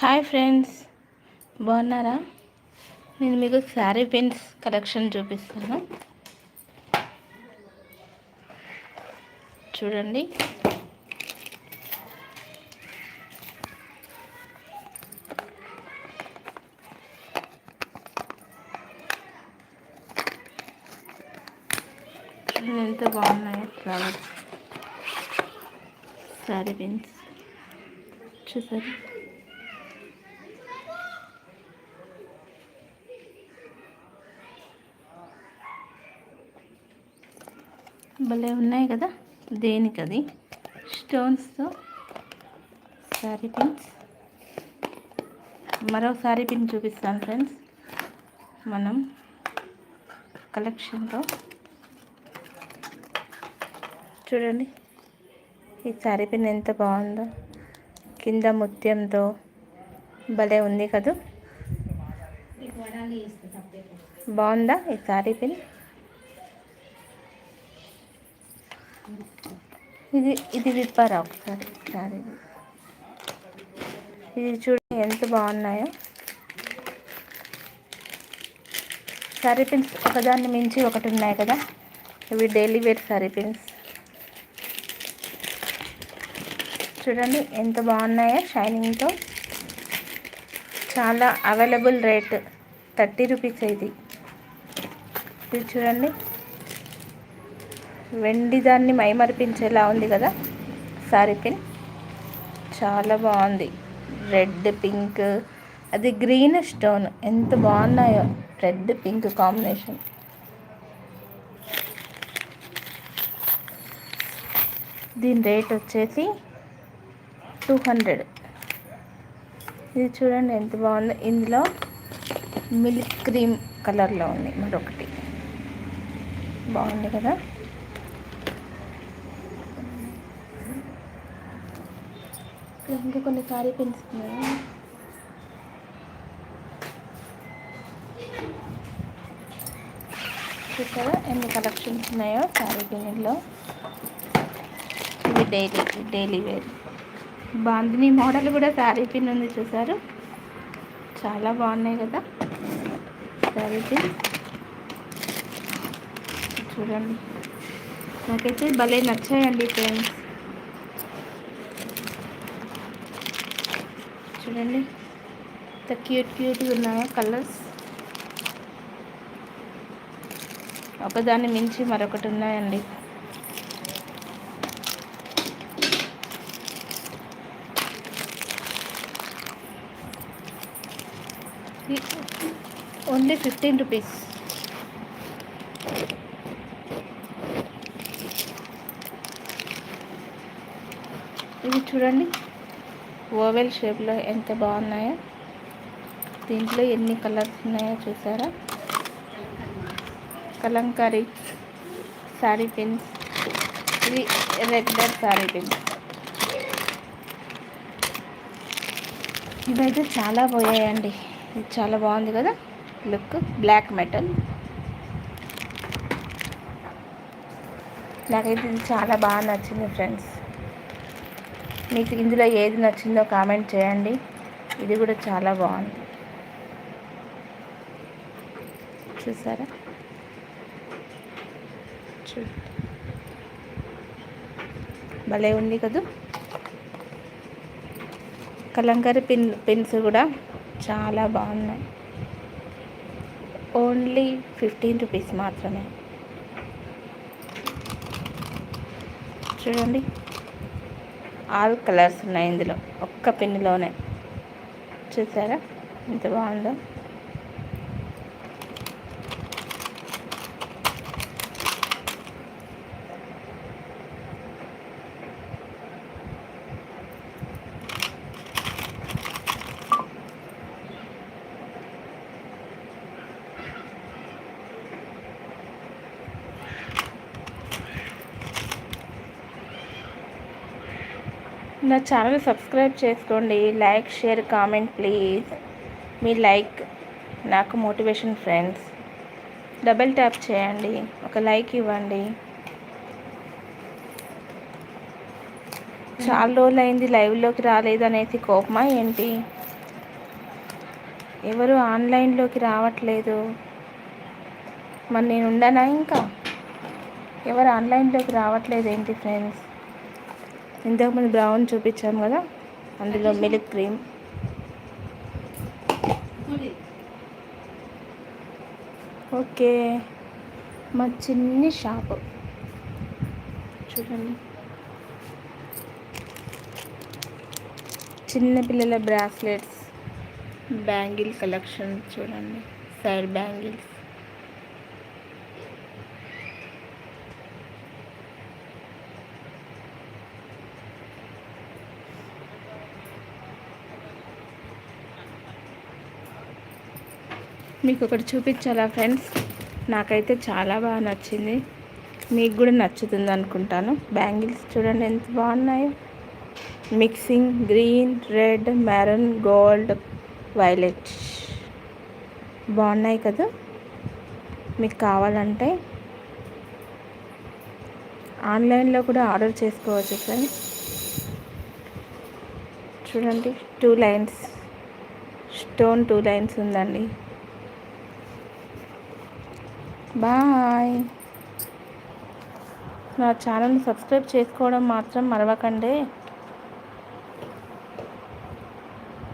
Hi friends బాగున్నారా? నేను మీకు శారీ పిన్స్ కలెక్షన్ చూపిస్తాను. చూడండి. ఎంత బాగున్నాయి ఫ్లవర్స్ శారీ పిన్స్ చూసారు? భలే ఉన్నాయి కదా? దేనికి అది స్టోన్స్తో శారీ పిన్స్ మరో శారీ పిన్ చూపిస్తాను ఫ్రెండ్స్. మనం కలెక్షన్లో చూడండి. ఈ శారీ పిన్ ఎంత బాగుందో. కింద ముత్యంతో భలే ఉంది కదా? బాగుందా ఈ శారీ పిన్ ఇది ఇది విప్పారా ఒకసారి? శారీ ఇది. చూడండి ఎంత బాగున్నాయో. సారీ పిన్స్ ఒకదాన్ని మించి ఒకటి ఉన్నాయి కదా. ఇవి డైలీ వేర్ సారీ పిన్స్. చూడండి ఎంత బాగున్నాయో షైనింగ్తో. చాలా అవైలబుల్ రేట్. థర్టీ రూపీస్ ఇది. ఇది చూడండి. వెండి దాన్ని మైమరిపించేలా ఉంది కదా? సారీ పిన్. చాలా బాగుంది. Red pink. అది గ్రీన్ స్టోన్. ఎంత బాగున్నాయో. Red pink combination. దీని రేట్ వచ్చేసి టూ హండ్రెడ్. ఇది చూడండి ఎంత బాగుందో. ఇందులో మిల్క్ క్రీమ్ కలర్లో ఉంది. మరొకటి. బాగుంది కదా? ఇంకా కొన్ని సారీ పిన్స్ ఉన్నాయి. చూసారా ఎన్ని కలెక్షన్స్ ఉన్నాయో సారీ పిన్లో ఇవి daily daily wear. Bandhani model కూడా శారీ పిన్ ఉంది చూసారు. చాలా బాగున్నాయి కదా శారీ పిన్. చూడండి. నాకైతే భలే నచ్చాయండి ఫ్రెండ్స్ చూడండి. ఎంత క్యూట్ క్యూట్గా ఉన్నాయో కలర్స్. ఒకదాన్ని మించి మరొకటి ఉన్నాయండి. Only fifteen rupees. ఇది చూడండి. ఓవెల్ షేప్లో ఎంత బాగున్నాయో. దీంట్లో ఎన్ని కలర్స్ ఉన్నాయో చూసారా? కలంకారీ శారీ పిన్స్. ఇది రెగ్యులర్ శారీ పిన్స్. ఇవైతే చాలా పోయాయండి. ఇది చాలా బాగుంది కదా. Look black metal. నాకైతే ఇది చాలా బాగా నచ్చింది ఫ్రెండ్స్. మీకు ఇందులో ఏది నచ్చిందో కామెంట్ చేయండి. ఇది కూడా చాలా బాగుంది. చూసారా? చూ భలే ఉంది కదా? కలంకారీ పిన్ పిన్స్ కూడా చాలా బాగున్నాయి. ఓన్లీ ఫిఫ్టీన్ రూపీస్ మాత్రమే. చూడండి. ఆల్ కలర్స్ ఉన్నాయి ఇందులో. ఒక్క పిన్నులోనే. చూసారా? ఎంత బాగుందో? నా ఛానల్ సబ్స్క్రైబ్ చేసుకోండి. Like share comment please. Me like నాకు మోటివేషన్ ఫ్రెండ్స్. డబల్ ట్యాప్ చేయండి. ఒక లైక్ ఇవ్వండి. చాలా రోజులు అయింది లైవ్లోకి రాలేదు అనేసి కోపమా ఏంటి? ఎవరు ఆన్లైన్లోకి రావట్లేదు. మరి నేను ఉండనా ఇంకా? ఎవరు ఆన్లైన్లోకి రావట్లేదు ఏంటి ఫ్రెండ్స్? ఇంతకుముందు బ్రౌన్ చూపించాము కదా అందులో మిల్క్ క్రీమ్. ఓకే మా చిన్ని షాపు. చూడండి. చిన్నపిల్లల బ్రాస్లెట్స్ బ్యాంగిల్ కలెక్షన్ చూడండి. Side bangles. మీకు ఒకటి చూపించాలా ఫ్రెండ్స్? నాకైతే చాలా బాగా నచ్చింది. మీకు కూడా నచ్చుతుంది అనుకుంటాను. బ్యాంగిల్స్ చూడండి ఎంత బాగున్నాయో. Mixing green red maroon gold violet. బాగున్నాయి కదా? మీకు కావాలంటే ఆన్లైన్లో కూడా ఆర్డర్ చేసుకోవచ్చు ఫ్రెండ్స్. చూడండి two lines. Stone two lines ఉందండి. బాయ్. నా ఛానల్ సబ్స్క్రైబ్ చేసుకోవడం మాత్రం మరవకండి.